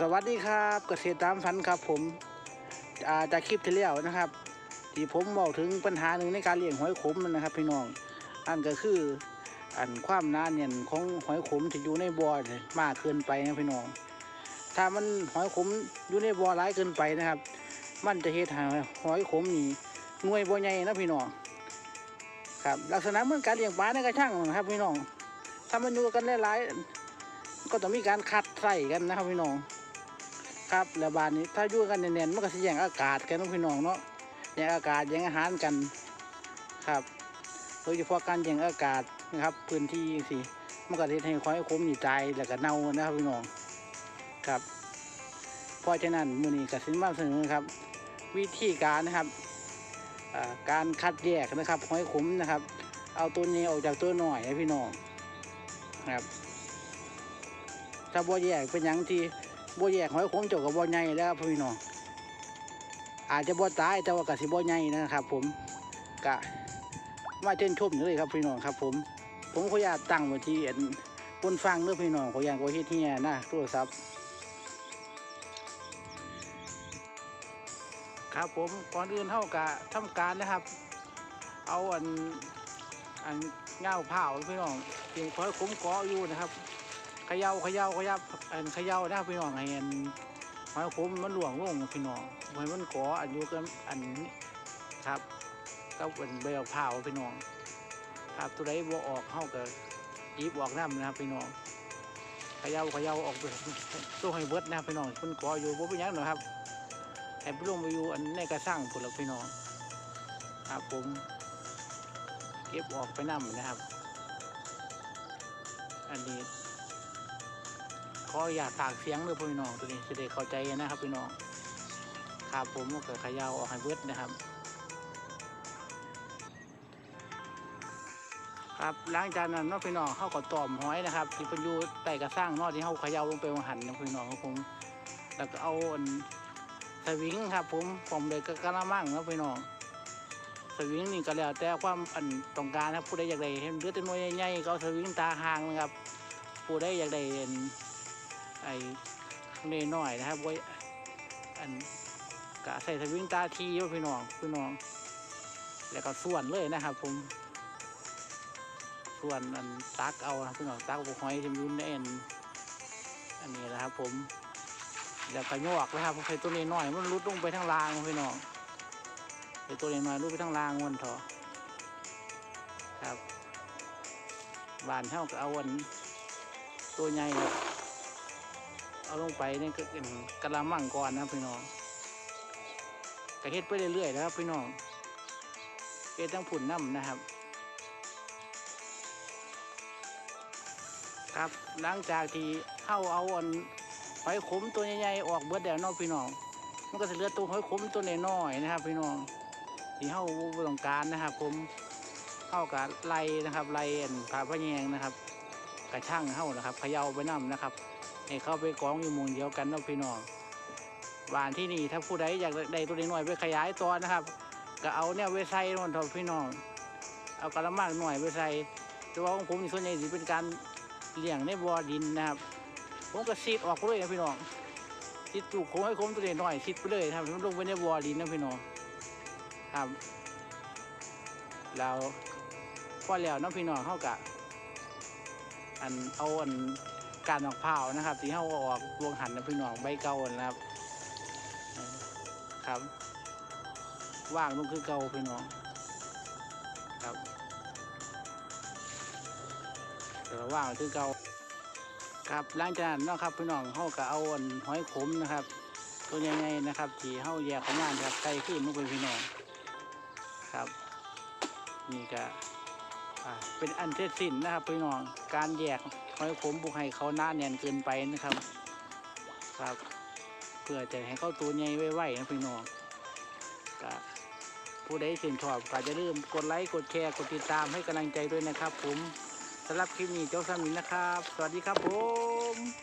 สวัสดีครับเกษตรตามฝันครับผมอาจากคลิปที่แล้วนะครับ ที่ผมบอกถึงปัญหาหนึ่งในการเลี้ยงหอยขมนะครับ พี่น้อง อันก็คือ อันความหนาเนี่ยของหอยขมที่อยู่ในบ่อเนี่ยมากเกินไปนะพี่น้อง ถ้ามันหอยขมอยู่ในบ่อร้ายเกินไปนะครับ มันจะเฮ็ดให้หอยขมนี่หน่วยบ่อใหญ่นะพี่น้องครับลักษณะเหมือนการเลี้ยงปลาในกระชังนะครับพี่น้องถ้ามันอยู่กันหลายๆก็ต้องมีการคัดใส่กันนะครับพี่น้อง ครับ แล้วบานนี้ถ้ายู่กันแน่นๆมันก็สิแย่งอากาศกันเนาะพี่น้องเนาะแย่งอากาศแย่งอาหารกันครับโดยเฉพาะการแย่งอากาศนะครับพื้นที่สิมันก็จะให้ควายคมหนีตายแล้วก็เน่านะครับพี่น้องครับเพราะฉะนั้นมือนี้ก็สินมาเสนอครับ วิธีการนะครับการคัดแยกนะครับหอยขมนะครับ เอาตัวนี้ออกจากตัวหน่อยนะพี่น้องครับ ถ้าบ่แยกเป็นยังที่ บ่แยกหอยโขมเจากับบ่ใหญ่แล้วครับพี่น้องอาจจะบ่ตายแต่ว่ากะสิบ่ใหญ่นะครับ ผมกะมาเชิญชมอยู่เลยครับพี่น้องครับ ผม ผมขออนุญาตตั้งไว้ที่อันบนฟังเด้อพี่น้องขออยางขอเฮ็ดที่เนี่ยนะโทรศัพท์ครับผมก่อนอื่นเท่ากะทำการนะครับ เอาอันอันเงาเผาพี่น้องเพียงพอคุ้มกาะอยู่นะครับ เขย่าเขย่าเขย่าอันเขย่านะครับพี่น้องให้อันหอยคุ้มมันหลวงลงพี่น้องให้มันกาะอันอยู่กันอันนี้ครับก็เป็นใบมะพร้าวพี่น้อง ครับตัวใดบ่ออกเข้ากับยีบออกน้ำนะครับพี่น้องเขย่าเขย่าออกไปตัวให้เบิดนะครับพี่น้องมันกาะอยู่บ่เป็นยังหรอครับให้ไปลงไปอยู่อันในกระสั่งผลพี่น้องครับผมเก็บออกไปนํนะครับ อันนี้ ออยากฝากเสียงเลยพี่น้องตัวนี้จะได้เข้าใจนะครับพี่น้องครับผมก็เกิดขยาวออกให้เบิดนะครับ ครับหลังจากนั้นนาะพี่น้องเข้ากับตอมห้อยนะครับที่เป็นอยู่ใต้กระสร้างนอกที่เข้าขยาวลงไปวางหันนะพี่น้องครับผมแล้วก็เอาอันสวิงครับ ผมผมเลยก็กระมังนะพี่น้องสวิงนี่ก็แล้วแต่ความอันต้องการนะครับผู้ใดอยากได้เห็นเรือแตัวน้อยใหญ่ๆก็สวิงตาหางนะครับผู้ใดอยากได้ เห็นไอ้เนน้อยนะครับไว้อันกะใส่สวิงตาทีว่าพี่น้องพี่น้อง แล้วก็ส่วนเลยนะครับผม ส่วนอันตักเอาพี่น้องตักเอาหอยที่มันอยุ่นอันอันนี้นะครับ ผมแล้วก็โยกนะครับใส่ตัวนี้น้อยมันรุดลงไปทางรางพี่น้องไอตัวน้อยรูปไปทั้งรางมันเถอะครับบานเท่ากับเอาวันตัวใหญ่ เอาลงไปนี่ก็เป็นกระมังก่อนนะครับพี่น้องกระเฮ็ดไปเรื่อยๆนะครับพี่น้องเฮ็ดทั้งผุนน้ำนะครับ ครับหลังจากที่เข้าเอาอันหอยขมตัวใหญ่ๆออกเบิดแล้วนอกพี่น้อง มันก็จะเหลือตัวหอยขมตัวน้อยๆนะครับ พี่น้องที่เข้าบ่ต้องการนะครับ ผมเข้ากับไล่นะครับไล่อันผาพะแยงนะครับ กระช่างเข้านะครับเขย่าไปน้ำนะครับ ให้เข้าไปกองอยู่มุงเดียวกันนะพี่น้องบ้านที่นี่ถ้าผู้ใดอยากได้ตัวน้อยไปขยายตัวนะครับ ก็เอาเนี่ยไว้ใส่นนทอะพี่น้อง เอากระมังหน่อยไปใส่แต่ว่าของผมส่วนใหญ่สิเป็นการเลี้ยงในบ่อดินนะครับ ผมก็ซีดออกเลยนะพี่น้องซีดจูกโค้งให้คมตัวน้อยซีดไปเลยนะครับมันลงไปในบ่อดินนะพี่น้องครับแล้วพอแล้วน้องพี่น้องเข้ากะอันเอาอัน การออกเผาวนะครับ ที่เขาอาออกวงหันนะพี่น้องใบเก่านะครับ ครับ ว่างลงคือเก่าพี่น้องครับแต่ว่าว่างคือเก่าครับหลังจากนั้นนะครับพี่น้องเขาก็เอาอันหอยขมนะครับ ตัวใหญ่ๆนะครับที่เขาแยกออกมาครับใส่ขึ้นลงไปพี่น้องครับ นี่ก็ เป็นอันเสร็จสิ้นนะครับพี่น้องการแยกหอยขมบุกให้เขาหน้าแน่นเกินไปนะครับครับเพื่อจะให้เขาตัวใหญ่ไวๆนะพี่น้องก็ผู้ใดสินชอบก็จะลืมกดไลค์กดแชร์กดติดตามให้กำลังใจด้วยนะครับ ผมสำหรับคลิปนี้เจ้าสามินนะครับ สวัสดีครับผม